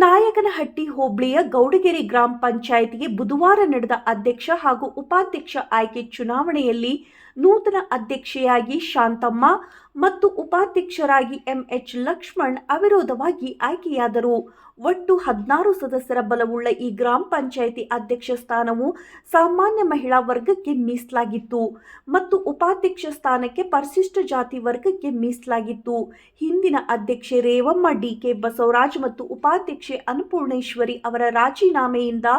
ನಾಯಕನಹಟ್ಟಿ ಹೋಬಳಿಯ ಗೌಡಗೆರೆ ಗ್ರಾಮ ಪಂಚಾಯಿತಿಗೆ ಬುಧವಾರ ನಡೆದ ಅಧ್ಯಕ್ಷ ಹಾಗೂ ಉಪಾಧ್ಯಕ್ಷ ಆಯ್ಕೆ ಚುನಾವಣೆಯಲ್ಲಿ ನೂತನ ಅಧ್ಯಕ್ಷೆಯಾಗಿ ಶಾಂತಮ್ಮ ಮತ್ತು ಉಪಾಧ್ಯಕ್ಷರಾಗಿ ಎಂಎಚ್ ಲಕ್ಷ್ಮಣ್ ಅವಿರೋಧವಾಗಿ ಆಯ್ಕೆಯಾದರು. ಒಟ್ಟು ಹದಿನಾರು ಸದಸ್ಯರ ಬಲವುಳ್ಳ ಈ ಗ್ರಾಮ ಪಂಚಾಯಿತಿ ಅಧ್ಯಕ್ಷ ಸ್ಥಾನವು ಸಾಮಾನ್ಯ ಮಹಿಳಾ ವರ್ಗಕ್ಕೆ ಮೀಸಲಾಗಿತ್ತು ಮತ್ತು ಉಪಾಧ್ಯಕ್ಷ ಸ್ಥಾನಕ್ಕೆ ಪರಿಶಿಷ್ಟ ಜಾತಿ ವರ್ಗಕ್ಕೆ ಮೀಸಲಾಗಿತ್ತು. ಹಿಂದಿನ ಅಧ್ಯಕ್ಷೆ ರೇವಮ್ಮ ಡಿ ಕೆ ಬಸವರಾಜ್ ಮತ್ತು ಉಪಾಧ್ಯಕ್ಷೆ ಅನ್ನಪೂರ್ಣೇಶ್ವರಿ ಅವರ ರಾಜೀನಾಮೆಯಿಂದ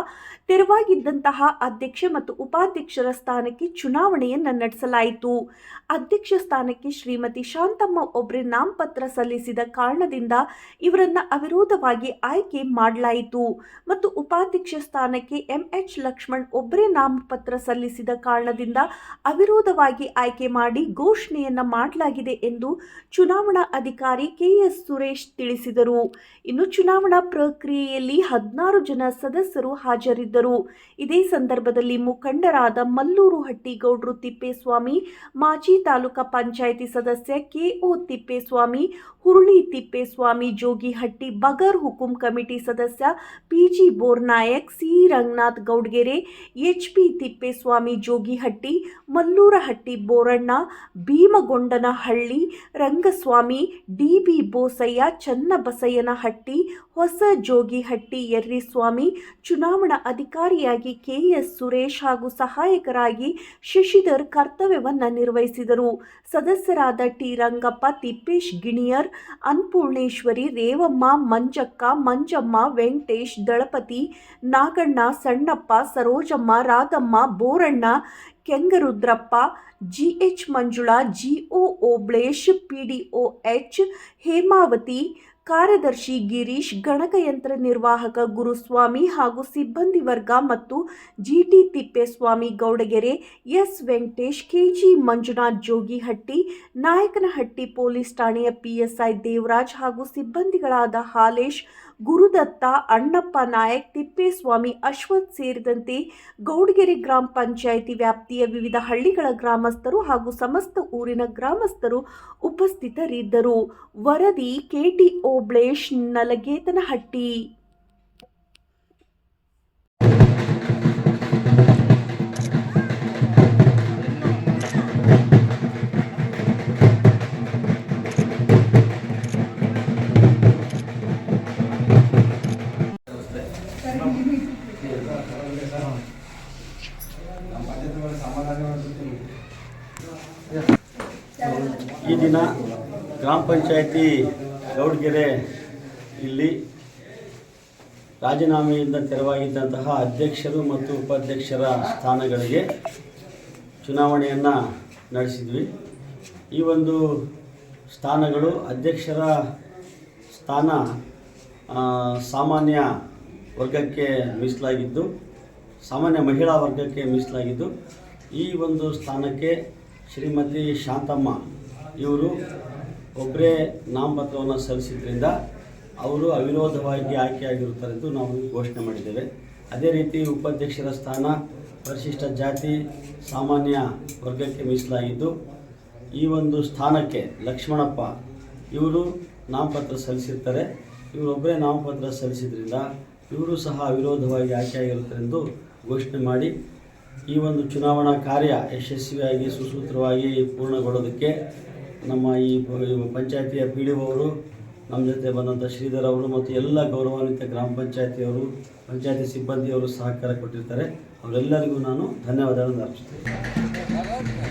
ತೆರವಾಗಿದ್ದಂತಹ ಅಧ್ಯಕ್ಷೆ ಮತ್ತು ಉಪಾಧ್ಯಕ್ಷರ ಸ್ಥಾನಕ್ಕೆ ಚುನಾವಣೆಯನ್ನು ನಡೆಸಲಾಯಿತು ಅಧ್ಯಕ್ಷ ಸ್ಥಾನಕ್ಕೆ ಶ್ರೀಮತಿ ಶಾಂತಮ್ಮ ಒಬ್ರೆ ನಾಮಪತ್ರ ಸಲ್ಲಿಸಿದ ಕಾರಣದಿಂದ ಇವರನ್ನ ಅವಿರೋಧವಾಗಿ ಆಯ್ಕೆ ಮಾಡಲಾಯಿತು. ಮತ್ತು ಉಪಾಧ್ಯಕ್ಷ ಸ್ಥಾನಕ್ಕೆ ಎಂಎಚ್ ಲಕ್ಷ್ಮಣ್ ಒಬ್ಬರೇ ನಾಮಪತ್ರ ಸಲ್ಲಿಸಿದ ಕಾರಣದಿಂದ ಅವಿರೋಧವಾಗಿ ಆಯ್ಕೆ ಮಾಡಿ ಘೋಷಣೆಯನ್ನ ಮಾಡಲಾಗಿದೆ ಎಂದು ಚುನಾವಣಾ ಅಧಿಕಾರಿ ಕೆಎಸ್ ಸುರೇಶ್ ತಿಳಿಸಿದರು. ಇನ್ನು ಚುನಾವಣಾ ಪ್ರಕ್ರಿಯೆಯಲ್ಲಿ ಹದಿನಾರು ಜನ ಸದಸ್ಯರು ಹಾಜರಿದ್ದರು. ಇದೇ ಸಂದರ್ಭದಲ್ಲಿ ಮುಖಂಡರಾದ ಮಲ್ಲೂರು ಹಟ್ಟಿಗೌಡರು ತಿಪ್ಪೇಸ್ವಾಮಿ ಮಾಜಿ ತಾಲೂಕಾ ಪಂಚಾಯಿತಿ ಸದಸ್ಯ ಕೆಒ ತಿಪ್ಪೇಸ್ವಾಮಿ, ಹುರುಳಿ ತಿಪ್ಪೇಸ್ವಾಮಿ, ಜೋಗಿಹಟ್ಟಿ, ಬಗರ್ ಹುಕುಂ ಕಮಿಟಿ ಸದಸ್ಯ PG Bornayak, C. Ranganath Gaudgere H P Thippeswamy, Jogihatti, Mallurahatti Boranna, Bhimagondanahalli, Rangaswamy, DB Bosaiah, Channabasayyanahatti, ಹೊಸ ಜೋಗಿಹಟ್ಟಿ ಯರ್ರಿಸ್ವಾಮಿ, ಚುನಾವಣಾ ಅಧಿಕಾರಿಯಾಗಿ ಕೆಎಸ್ ಸುರೇಶ್ ಹಾಗೂ ಸಹಾಯಕರಾಗಿ ಶಶಿಧರ್ ಕರ್ತವ್ಯವನ್ನು ನಿರ್ವಹಿಸಿದರು. ಸದಸ್ಯರಾದ T. Rangappa, Tippesh ಗಿಣಿಯರ್ Annapoorneshwari Revamma, Manjakka, Manjamma, Venkatesh, Dalapathi, Naganna, Sannappa, Sarojamma, Radhamma, Boranna, Kengarudrappa G H Manjula, GO Obalesh, PDO H Hemavathi ಕಾರ್ಯದರ್ಶಿ ಗಿರೀಶ್ ಗಣಕಯಂತ್ರ ನಿರ್ವಾಹಕ ಗುರುಸ್ವಾಮಿ ಹಾಗೂ ಸಿಬ್ಬಂದಿ ವರ್ಗ ಮತ್ತು GT Thippeswamy Gowdagere, S. Venkatesh, KG Manjunath, Jogihatti, Nayakanahatti police ಠಾಣೆಯ PSI Devaraj ಹಾಗೂ ಸಿಬ್ಬಂದಿಗಳಾದ ಹಾಲೇಶ್ ಗುರುದತ್ತ ಅಣ್ಣಪ್ಪ ನಾಯಕ್, ತಿಪ್ಪೇಸ್ವಾಮಿ, ಅಶ್ವಥ್ ಸೇರಿದಂತೆ ಗೌಡಗೆರೆ ಗ್ರಾಮ ಪಂಚಾಯಿತಿ ವ್ಯಾಪ್ತಿಯ ವಿವಿಧ ಹಳ್ಳಿಗಳ ಗ್ರಾಮಸ್ಥರು ಹಾಗೂ ಸಮಸ್ತ ಊರಿನ ಗ್ರಾಮಸ್ಥರು ಉಪಸ್ಥಿತರಿದ್ದರು. ವರದಿ ಕೆಟಿ ಓಬ್ಳೇಶ್ ನಲಗೇತನಹಟ್ಟಿ. ಈ ದಿನ ಗ್ರಾಮ ಪಂಚಾಯತಿ ಗೌಡ್ಗೆರೆ ಇಲ್ಲಿ ರಾಜೀನಾಮೆಯಿಂದ ತೆರವಾಗಿದ್ದಂತಹ ಅಧ್ಯಕ್ಷರು ಮತ್ತು ಉಪಾಧ್ಯಕ್ಷರ ಸ್ಥಾನಗಳಿಗೆ ಚುನಾವಣೆಯನ್ನು ನಡೆಸಿದ್ವಿ. ಈ ಒಂದು ಸ್ಥಾನಗಳು ಅಧ್ಯಕ್ಷರ ಸ್ಥಾನ ಸಾಮಾನ್ಯ ವರ್ಗಕ್ಕೆ ಮೀಸಲಾಗಿದ್ದು ಸಾಮಾನ್ಯ ಮಹಿಳಾ ವರ್ಗಕ್ಕೆ ಮೀಸಲಾಗಿದ್ದು, ಈ ಒಂದು ಸ್ಥಾನಕ್ಕೆ ಶ್ರೀಮತಿ ಶಾಂತಮ್ಮ ಇವರು ಒಬ್ಬರೇ ನಾಮಪತ್ರವನ್ನು ಸಲ್ಲಿಸಿದ್ರಿಂದ ಅವರು ಅವಿರೋಧವಾಗಿ ಆಯ್ಕೆಯಾಗಿರುತ್ತಾರೆ ಎಂದು ನಾವು ಘೋಷಣೆ ಮಾಡಿದ್ದೇವೆ. ಅದೇ ರೀತಿ ಉಪಾಧ್ಯಕ್ಷರ ಸ್ಥಾನ ಪರಿಶಿಷ್ಟ ಜಾತಿ ಸಾಮಾನ್ಯ ವರ್ಗಕ್ಕೆ ಮೀಸಲಾಗಿದ್ದು, ಈ ಒಂದು ಸ್ಥಾನಕ್ಕೆ ಲಕ್ಷ್ಮಣಪ್ಪ ಇವರು ನಾಮಪತ್ರ ಸಲ್ಲಿಸಿರ್ತಾರೆ. ಇವರೊಬ್ಬರೇ ನಾಮಪತ್ರ ಸಲ್ಲಿಸಿದ್ರಿಂದ ಇವರು ಸಹ ಅವಿರೋಧವಾಗಿ ಆಯ್ಕೆಯಾಗಿರುತ್ತಾರೆ ಎಂದು ಘೋಷಣೆ ಮಾಡಿ ಈ ಒಂದು ಚುನಾವಣಾ ಕಾರ್ಯ ಯಶಸ್ವಿಯಾಗಿ, ಸುಸೂತ್ರವಾಗಿ ಪೂರ್ಣಗೊಳ್ಳೋದಕ್ಕೆ ನಮ್ಮ ಈ ಪಂಚಾಯತಿಯ ಪಿ ಡಿ ಅವರು, ನಮ್ಮ ಜೊತೆ ಬಂದಂಥ ಶ್ರೀಧರ್ ಅವರು ಮತ್ತು ಎಲ್ಲ ಗೌರವಾನ್ವಿತ ಗ್ರಾಮ ಪಂಚಾಯತಿಯವರು, ಪಂಚಾಯತಿ ಸಿಬ್ಬಂದಿಯವರು ಸಹಕಾರ ಕೊಟ್ಟಿರ್ತಾರೆ. ಅವರೆಲ್ಲರಿಗೂ ನಾನು ಧನ್ಯವಾದಗಳನ್ನು ಅರ್ಪಿಸ್ತೇನೆ.